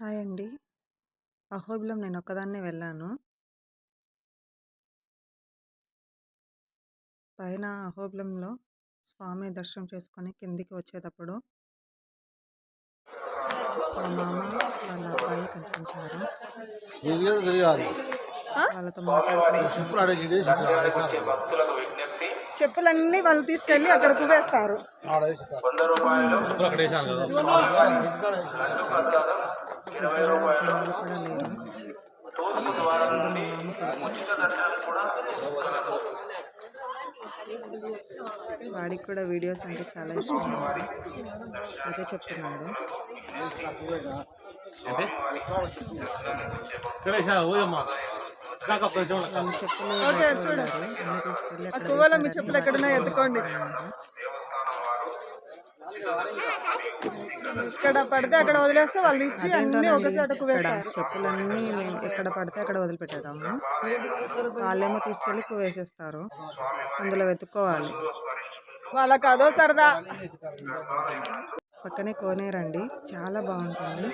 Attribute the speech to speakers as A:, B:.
A: Hi అండి. అహోబిలం నేనొక్కదాన్నే వెళ్ళాను. పైన అహోబిలంలో స్వామి దర్శనం చేసుకొని కిందికి వచ్చేటప్పుడు మా మామ వాళ్ళ అబ్బాయి కనిపించారు. వాళ్ళతో చెప్పులన్నీ వాళ్ళు తీసుకెళ్ళి అక్కడ కువేస్తారు. మా మామ కొడుకు. వాడికి కూడా వీడియోస్ అంటే చాలా ఇష్టం. అదే చెప్తున్నాడు. చెప్పులు అక్కడ
B: ఎత్తుకోండి. ఇక్కడ పడితే అక్కడ వదిలేస్తే వాళ్ళు ఇచ్చి అన్ని ఒక
A: అదేంటోనండి
B: చోట
A: ఇక్కడ
B: కువేస్తారు
A: చెప్పులన్నీ మేము ఎక్కడ పడితే అక్కడ వదిలిపెట్టేదాము వాళ్ళేమో తీసుకెళ్ళి కువేసేస్తారు. అందులో వెతుక్కోవాలి.
B: వాళ్ళకి అదో సరదా.
A: పక్కనే కోనేరండి చాలా బాగుంటుంది.